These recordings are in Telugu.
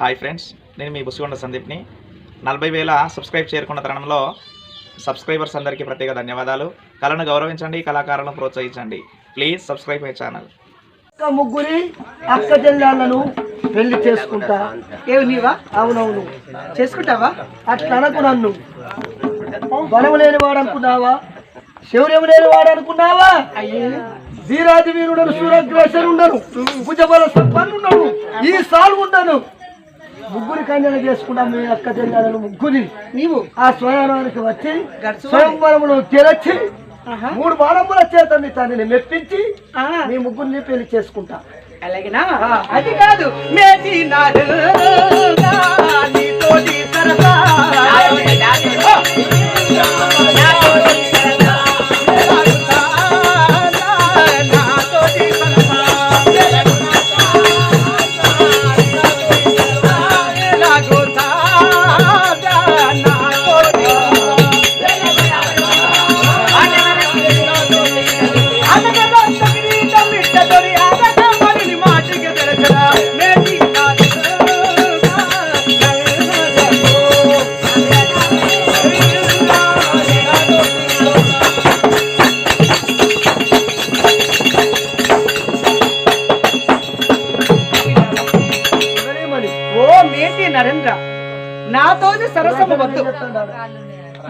హాయ్ ఫ్రెండ్స్ నేను మీ బుసిగొండ సందీప్ని. నలభై వేల సబ్స్క్రైబ్ చేరుకున్న తరుణంలో సబ్స్క్రైబర్స్ అందరికీ ప్రత్యేక ధన్యవాదాలు. కళను గౌరవించండి కళాకారులను ప్రోత్సహించండి. Please subscribe my channel. ముగ్గురి అక్క చెల్లెళ్ళను పెళ్ళి చేసుకుంటా. ఏవి నీవా? అవునవును. చేసుకుంటావా? అట్లా అనకు నన్ను. బలము లేని వాడు అనుకున్నావా? శౌర్యం లేని వాడు అనుకున్నావా? వీరాది వీరుడను సూర్యగ్రసరు ఉండను భుజబల సంపన్నుండను ఈ సాలు ఉండను ముగ్గురి కన్యలు చేసుకున్నాం మీ అక్క చెల్లెలను ముగ్గురి నీవు. ఆ స్వయానానికి వచ్చి స్వయంవరమును తెరచి. మూడు బాణముల చేత నీ తండ్రిని మెప్పించి ఆ, మీ ముగ్గురిని పెళ్ళి చేసుకుంటా. అలాగేనా? అది కాదు. మేటి నాడు సరసా.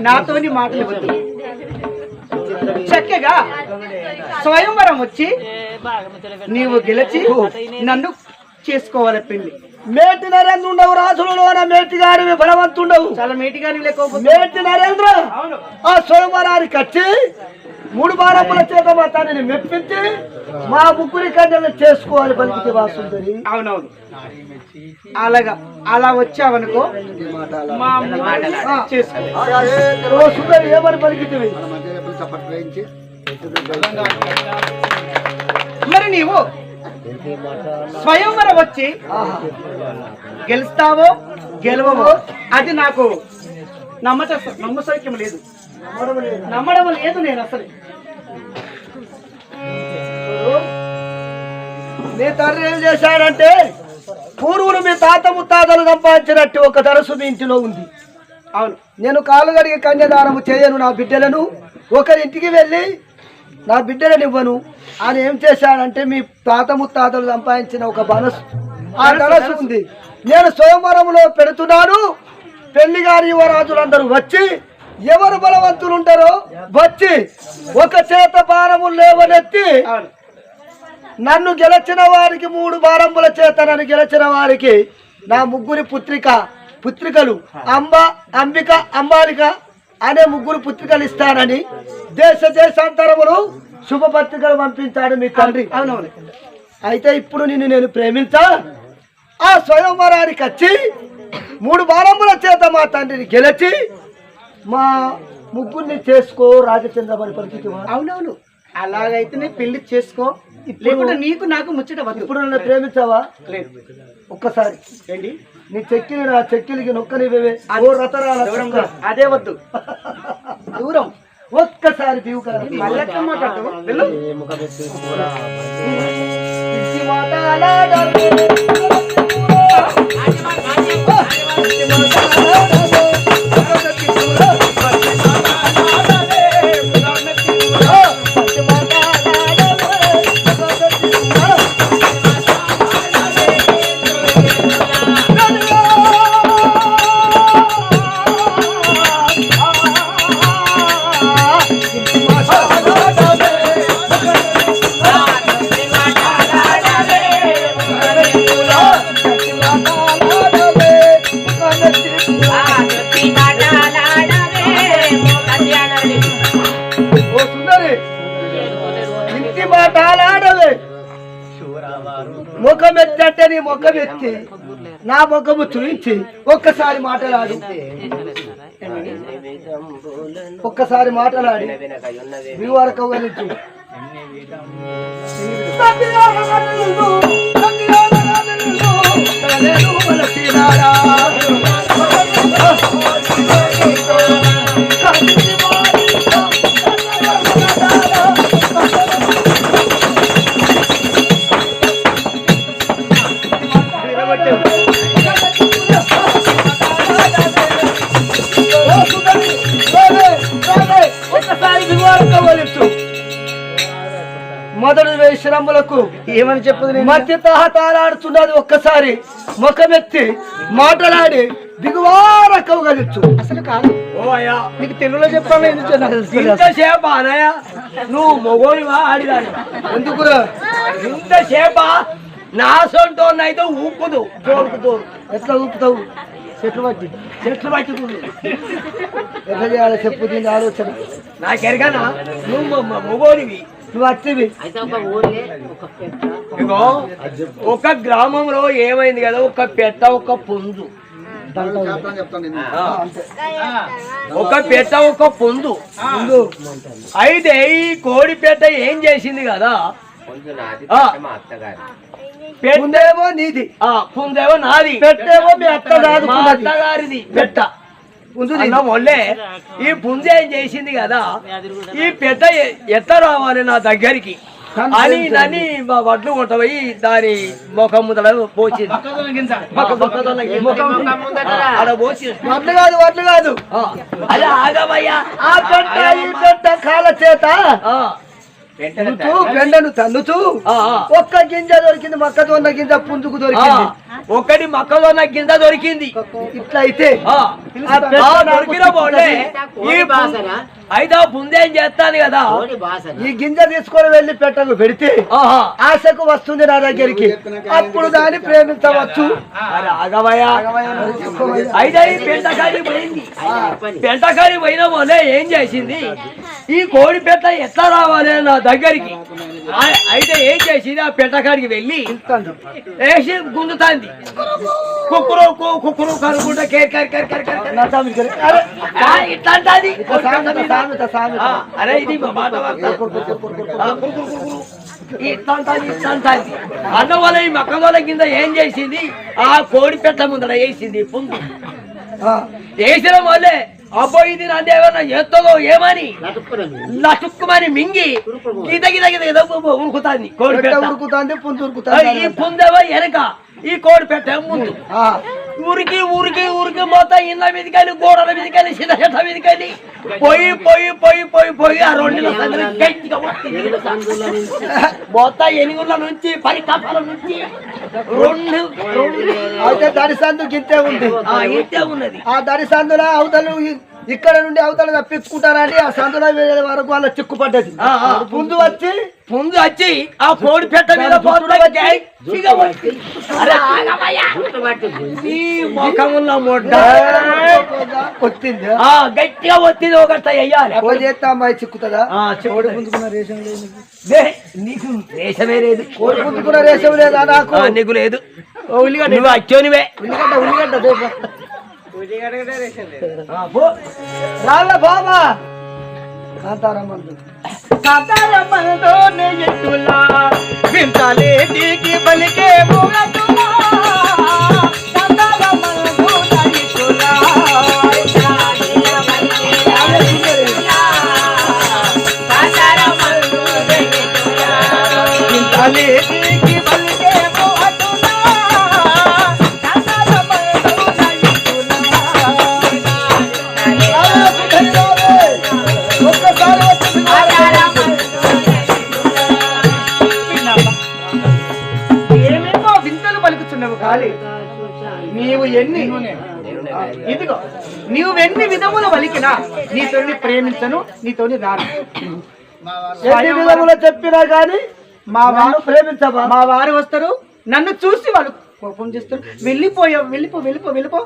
నాతోని మాటలు వద్దు చక్కగా? స్వయంవరం వచ్చి నీవు గెలిచి నన్ను చేసుకోవాలి పెళ్ళి మేటి నరేంద్ర ఉండవు రాజులలోన మేటి గారి బలవంతుండవు. చాలా మేటిగాని లేకపోతే మేటి నరేంద్ర ఆ స్వయంవరానికి వచ్చి మూడు వారముల చేత మా తండ్రిని మెప్పించి మా ముగ్గురి కన్యలు చేసుకోవాలి పలికితే వాసుందరి. అవునవును. అలాగా అలా వచ్చావనుకో సుందరి ఏమని పలికితే మరి నీవు స్వయంవరం వచ్చి గెలుస్తావో గెలవవో అది నాకు నమ్మట నమ్మసౌక్యం లేదు. నమ్మడం లేదు. నేను అసలు. మీ తండ్రి ఏం చేశాడంటే పూర్వులు మీ తాత ముత్తాతలు సంపాదించినట్టు ఒక దరసు మీ ఇంటిలో ఉంది. అవును. నేను కాలు గడిగి కన్యాదానము చేయను నా బిడ్డలను. ఒకరింటికి వెళ్ళి నా బిడ్డలను ఇవ్వను. అని ఏం చేశాడంటే మీ తాత ముత్తాతలు సంపాదించిన ఒక బనసు ఆ ధనసు ఉంది. నేను స్వయంవరంలో పెడుతున్నాను. పెళ్ళి గారి యువరాజులందరూ వచ్చి ఎవరు బలవంతులు ఉంటారో వచ్చి ఒక చేత భారము లేవనెత్తి నన్ను గెలిచిన వారికి మూడు భారముల చేత నన్ను గెలిచిన వారికి నా ముగ్గురి పుత్రిక పుత్రికలు అంబ అంబిక అంబాలిక అనే ముగ్గురు పుత్రికలు ఇస్తానని దేశ దేశాంతరములు శుభపత్రికలు పంపించాడు మీ తండ్రి. అవునవును అయితే ఇప్పుడు నిన్ను నేను ప్రేమించా? ఆ స్వయంవరానికి వచ్చి మూడు భారముల చేత మా తండ్రిని గెలిచి మా ముగ్గురిని చేసుకో రాజచంద్రమని పరిస్థితి అవునవును. అలాగైతేనే పెళ్ళి చేసుకో. లేకుంటే నీకు నాకు ముచ్చట వద్దు. ఇప్పుడు నన్ను ప్రేమించావా? లేదు. ఒక్కసారి. ఏంటి? నీ చెక్కిలి నా చెక్కిలికి నొక్కనివే ఓ రతరాల. అదే వద్దు. దూరం. ఒక్కసారి దివు కదా మళ్ళీ ఎత్తి నా ముఖము చూయించి. ఒక్కసారి మాటలాడు. ఒక్కసారి మాటలాడి. వివరకు వెళ్ళచ్చు విరగొట్టావు. శ్రమలకు ఏమని చెప్పదు మధ్య తహతాలాడుతున్నది ఒక్కసారి ముఖమెత్తి మాటలాడి దిగువారకవు గలిచ్చు అసలు కాదు. ఓ అయ్యా. నీకు తెలుగులో చెప్పాలి. ఇంతసేపా అనయ్య. నువ్వు మొగోనివా ఆడిదానివా ఎందుకురా ఇంతసేపా నా సొంటోనైతే ఊపుదు. తోడు ఎట్లా ఊపుతావు? చెట్లు పట్టి. చెట్లు పట్టుకుంది ఎట్లా చేయాలి చెప్పు దీని ఆలోచన. నాకెరగనా? నువ్వు మొగోనివి నువ్వు వచ్చివి ఇగో ఒక గ్రామంలో ఏమైంది కదా ఒక పెట్ట ఒక ఆ. ఒక పెట్ట ఒక పుంజు. అయితే ఈ కోడి పెట్ట ఏం చేసింది కదా? ముందేమో నీది ఆ, పుంజేమో నాది. పెట్టేమో మీ అత్త కాదు మా పున్నది. అత్తగారిది పెట్ట పుంజు మొల్లే ఈ పుంజ ఏం చేసింది కదా? ఈ పెట్ట ఎ- ఎట్లా రావాలి నా దగ్గరికి. అని నని మా వడ్లు కొట్టబోయి దాని ముఖం ముందర పోసింది పోసింది వడ్లు కాదు వడ్లు కాదు. ఆ, అలా ఆగమయ్యా ఆ పెట్ట ఈ పెట్ట కాల చేత. పెండను తన్నుతూ. ఒక్క గింజ దొరికింది మొక్కజొన్న గింజ పుంజుకు దొరికింది. ఒకటి మొక్కజొన్న గింజ దొరికింది. ఇట్లా అయితే ఆ, ఆ పెట్ట ఆ నాకు దొరికిన పోలే ఈ పు- అయితే పుంజేం చేస్తాను కదా. ఈ గింజ తీసుకొని వెళ్ళి పెట్టకు పెడితే ఆహా. ఆశకు వస్తుంది నా దగ్గరికి. అప్పుడు దాన్ని ప్రేమించవచ్చు. అయితే ఈ పెంటకాడి పోయింది. పెంటకాడి పోయిన వల్లే ఏం చేసింది? ఈ కోడి పెట్ట ఎట్లా రావాలి నా దగ్గరికి? అయితే ఏం చేసింది? ఆ పెంటకాడికి వెళ్ళి వేసి గుంజుతాంది. కుక్కురు కుక్కురు కనుకుంటా కేర్ ఇట్లా సామెత, సామెత, అరే ఇది మాట వార్త. ఆ, కురు, కురు, కురు, కురు. ఇట్లా అంటాది ఇట్లా అంటాది అన్న వల్ల ఈ మక్కదోల కింద ఏం చేసింది? ఆ కోడి పెట్ట ముందర వేసింది ఆ, వేసిన వల్లే అబ్బో ఇది నన్ను ఏమన్నా చేస్తుందో ఏమని? లటుక్కుమని మింగి గీత గీత గీత ఉరుకుతాంది కోడి పెట్ట ఉరుకుతాంది పుంజు ఉరుకుతాంది ఈ పుందేవో వెనక. ఈ కోడి పెట్ట ముందు. ఆ, ఊరికి ఊరికి ఊరికి మొత్తం ఇళ్ళ మీదకెళ్ళి గోడల మీదకెళ్ళి చిన్న చెట్ల మీదకెళ్ళి. పోయి పోయి పోయి పోయి పోయి ఆ రెండు. మొత్తం ఎనుగుల నుంచి పరికపాల నుంచి. రెండు అయితే దడి సందు గింతే ఉంది. ఇంతే ఉన్నది. ఆ దడి సందుల అవతలు ఇక్కడ నుండి అవతల తప్పించుకుంటారండి ఆ సందుల వెళ్ళే వరకు వాళ్ళ చిక్కుపడ్డది ఆ, ఆ. ముందు వచ్చి ముందు వచ్చి ఆ కోడి పెట్ట మీద గట్టిగా. ఈ ముఖమున్న మొడ్డ. ఒత్తిది ఒకటి అయ్యాలి ఓ చేస్తే అమ్మాయి చిక్కుతుందా? చెవుడు పుంజుకున్న రేషం లేదు నీకు. రేషమే లేదు. కోడి పుంజుకున్న రేషం లేదా నాకు? నీకు లేదు. నువ్వు అచ్చోనివే. ఉల్లిగడ్డ ఉల్లిగడ్డ. రాళ్ళ బాబా. కాంతారమ్మందు కథలమ్మతోనే ఎట్టులా వింతలేటికి బలికే మూలక నీవు ఎన్ని విధములు పలికినా నీతోని ప్రేమించను నీతోని రాను. ఎన్ని విధములు చెప్పినా గాని మా వారు ప్రేమించబా మా వారు వస్తారు నన్ను చూసి వాళ్ళు కోపం చేస్తారు. వెళ్ళిపోయా వెళ్ళిపో వెళ్ళిపో వెళ్ళిపో.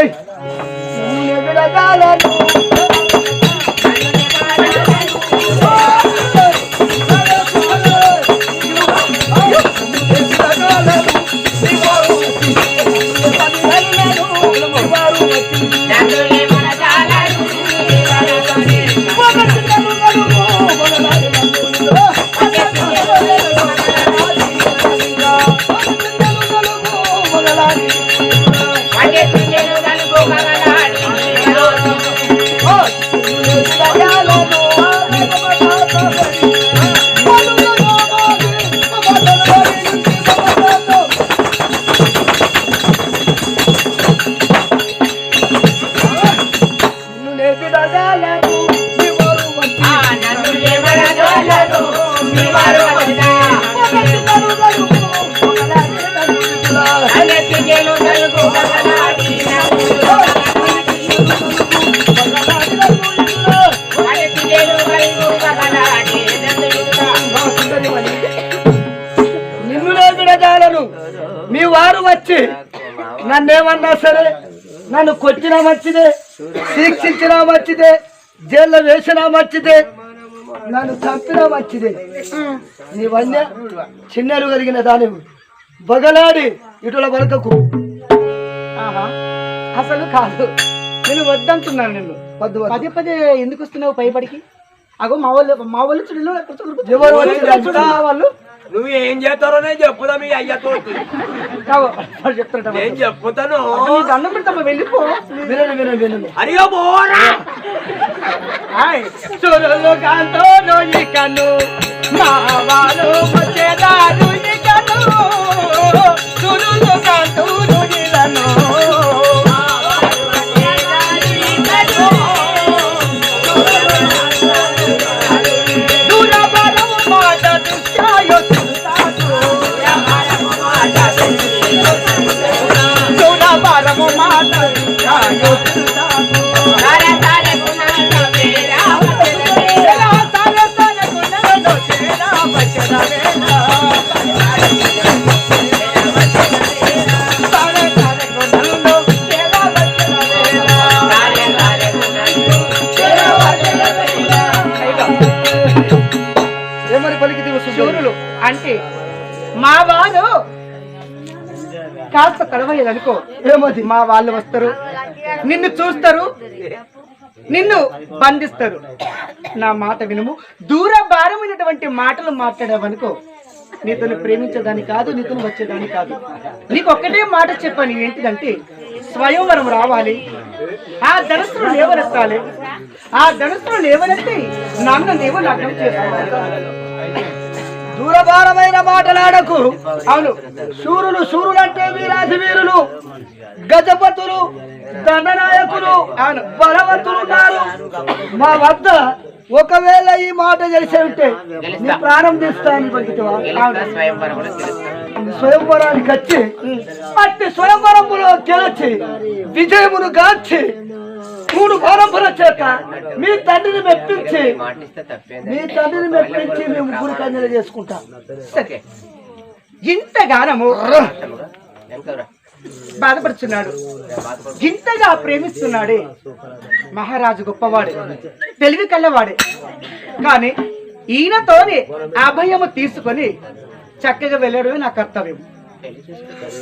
ఏయ్, వారు వచ్చి నన్నేమన్నా సరే నన్ను కొట్టినా మంచిదే శిక్షించినా మంచిదే జైల్లో వేసినా మంచిదే నన్ను చంపినా మంచిదే. నీ వన్య చిన్నలు కలిగిన దాని బగలాడి ఇటుల వరకకు. ఆహా. అసలు కాదు. నేను వద్దంటున్నాను నిన్ను. వద్దు. పదే పదే ఎందుకు వస్తున్నావు పైబడికి? అగో మా వాళ్ళు మా వాళ్ళు చూడు ఎవరు వచ్చి చూడు మా వాళ్ళు. నువ్వు ఏం చేస్తారో నేను చెప్పుదా మీ అయ్యతో నేను చెప్పుతాను. దండం పెడతామా వెళ్ళిపో. వినండి వినండి వినండి. పోరా హాయ్ చూరులు కాంతో ఇకను మా వాళ్ళు వచ్చేదారు ఇకను చూరులు కాంతో ఇలను కాస్త అనుకో ఏమది మా వాళ్ళు వస్తారు. నిన్ను చూస్తారు. నిన్ను బంధిస్తారు. నా మాట వినుము. దూర భారమైనటువంటి మాటలు మాట్లాడావనుకో. నీతోని ప్రేమించేదాని కాదు నీతోని వచ్చేదాని కాదు. నీకు ఒక్కటే మాట చెప్పాను. ఏంటిదంటే స్వయంవరం రావాలి. ఆ ధనస్సును లేవనెత్తాలి. ఆ ధనస్సును లేవనెత్తి నన్ను నీవు లగ్నం చేసుకోవాలి. దూరభారమైన మాటలాడకు. అవును. శూరులు శూరులు అంటే వీరాధి వీరులు గజపతులు దండనాయకులు అవును. బలవంతులు ఉన్నారు. మా వద్ద ఒకవేళ ఈ మాట తెలిసే ఉంటే నీ ప్రాణం తీస్తాను స్వయంవరానికి వచ్చి అట్టి స్వయంవరములో గెలిచి విజయమును గాంచి మూడు భారంపుల చేత మీ తండ్రిని మెప్పించి మీ తండ్రిని మెప్పించి మేము కన్యలు చేసుకుంటాం. ఇంతగానము బాధపడుతున్నాడు. ఇంతగా ప్రేమిస్తున్నాడే మహారాజు గొప్పవాడే తెలివి కల్లవాడే కానీ ఈయనతోనే అభయము తీసుకొని చక్కగా వెళ్ళడమే నా కర్తవ్యం.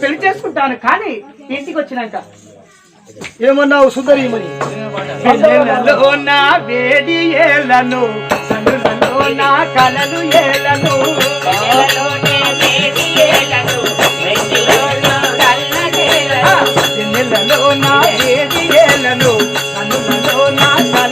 పెళ్ళి చేసుకుంటాను కానీ ఇంటికి వచ్చినాక ఏమన్నావు సుందరీమణి నా వేడి ఏలను నా కలలు ఏలను నా వేడి ఏలను నా కలలు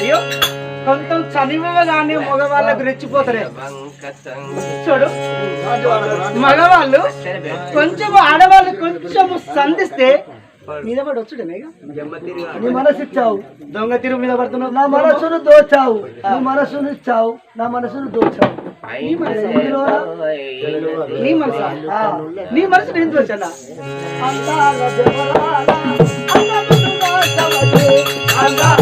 అయ్యో కొంచెం చనివ్వగానే మగవాళ్ళకు రెచ్చిపోతారే. చూడు మగవాళ్ళు కొంచెం ఆడవాళ్ళు కొంచెం సంధిస్తే మీద పడి వచ్చుడేనా నీ మనసు ఇచ్చావు. దొంగ తిరుగు మీద పడుతున్నావు. నా మనసును దోచావు. నా మనసును ఇచ్చావు. నా మనసును దోచావు. నీ మనసు ఇందులోనా? నీ మనసు ఆ. నీ మనసు నేను చూసానా అందాల దేవరాల, అందమును దోచవద్దు. అందాల దేవరాల,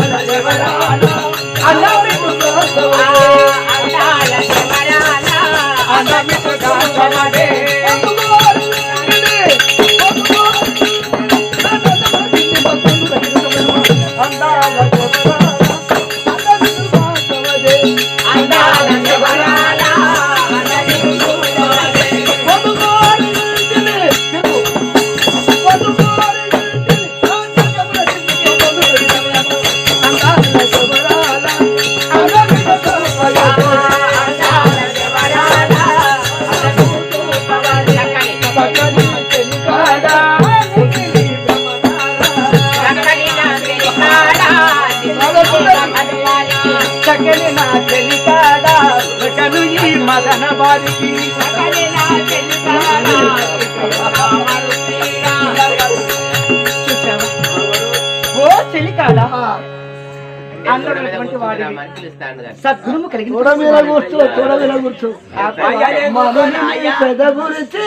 చూసావా ఓ వాడి సద్గురుము కలిగి తోడ మీద కూర్చో తోడ మీద కూర్చో. మనని పెద గురించి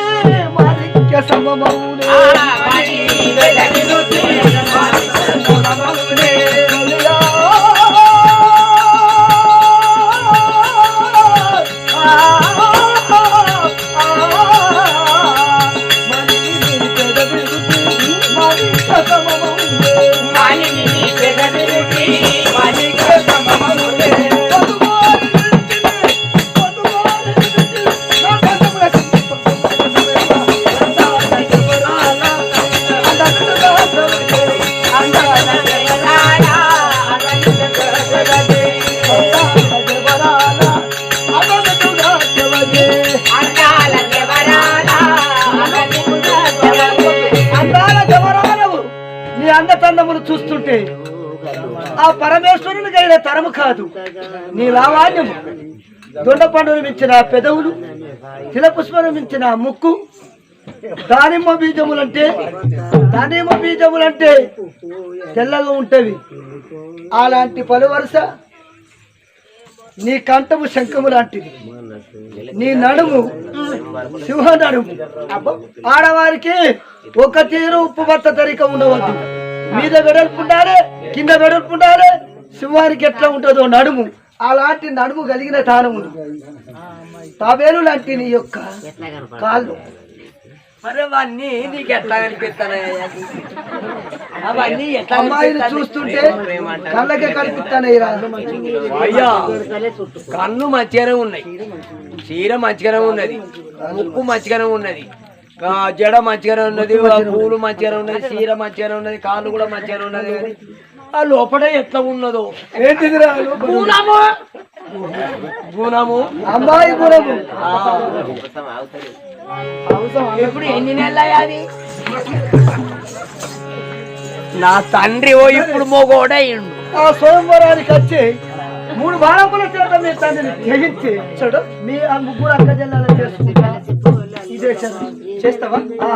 మాదిక్య సమమౌనే. నీ అందచందములు చూస్తుంటే ఆ పరమేశ్వరుని కలిగిన తరము కాదు నీ లావాణ్యము. దొండ పండును మించిన పెదవులు తిలపుష్పను మించిన ముక్కు దానిమ్మ బీజములంటే దానిమ్మ బీజములంటే తెల్లగా ఉంటవి. అలాంటి పలు వరుస నీ కంఠము శంఖము లాంటిది. నీ నడుము సింహ నడుము. ఆడవారికి ఒక తీరు ఉప్పు బత్త తరిక ఉండవద్దు. మీద వెడల్పు ఉండాలి కింద వెడల్పు ఉండాలి సింహానికి ఎట్లా ఉంటుందో నడుము. అలాంటి నడుము కలిగిన తానము తాబేలు లాంటి నీ యొక్క కాళ్ళు. మరి అవన్నీ నీకు ఎట్లా కనిపిస్తున్నాయి అవన్నీ ఎట్లా అమ్మాయిని చూస్తుంటే కళ్ళకే కనిపిస్తానయ్య అయ్యా కన్ను మంచిగానే ఉన్నాయి. చీర మంచిగానే ఉన్నది. ముక్కు మంచిగానే ఉన్నది. జడ మంచిగానే ఉన్నది పూలు మంచిగానే ఉన్నది చీర మంచిగానే ఉన్నది కాళ్ళు కూడా మంచిగానే ఉన్నది. కానీ ఆ లోపల ఎట్లా ఉన్నదో. గుణము! గుణము. అమ్మాయి గుణము. ఇప్పుడు ఎన్ని నెలలు అది? నా తండ్రి ఓ ఇప్పుడు మొగోడయిండు. ఆ స్వయంవరానికి వచ్చి మూడు బాణముల చేత మీ తండ్రిని జయించి చూడు మీ ఆ ముగ్గురు అక్క జిల్లాలో చేసుకుంటా. ఇదే. చేస్తావా? ఆ,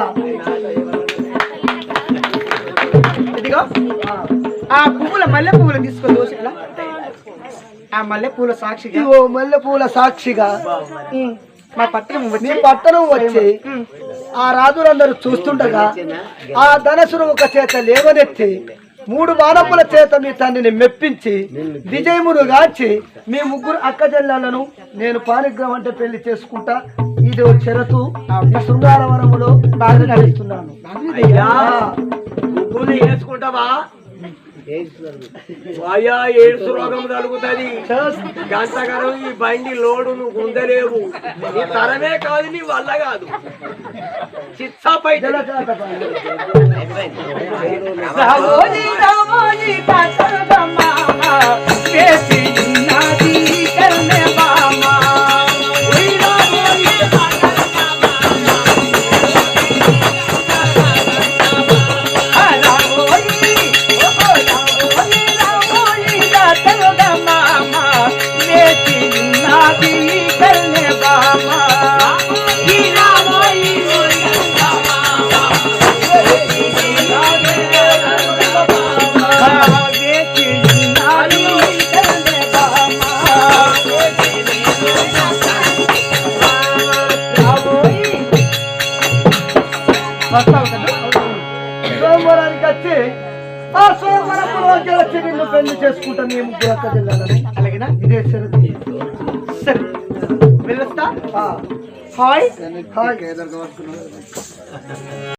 ఇదిగో. ఆ పువ్వుల మల్లె పువ్వులు తీసుకొని దోశలా. ఆ మల్లె పూల సాక్షిగా. ఇదిగో మల్లె పూల సాక్షిగా. మా మీ వచ్చి. పట్టణం వచ్చి ఆ రాజులందరూ చూస్తుండగా ఆ ధనసును ఒక చేత లేవనెత్తి మూడు బాణముల చేత మీ తండ్రిని మెప్పించి విజయమును గాంచి మీ ముగ్గురు అక్క నేను పానిగ్రహం అంటే పెళ్ళి చేసుకుంటా. ఇది ఓ చెరతు ఈ శృంగారవరములో బాగా నడుస్తున్నాను అయ్యా ఏడ్స్ రోగం తలుగుతుంది. గంటగానం ఈ బండి లోడు నువ్వు గుందలేవు నీ తరమే కాదు నీ వల్ల కాదు. వేసి ఉన్నది. వెళ్ళొస్తా ఆ, హాయ్ హాయ్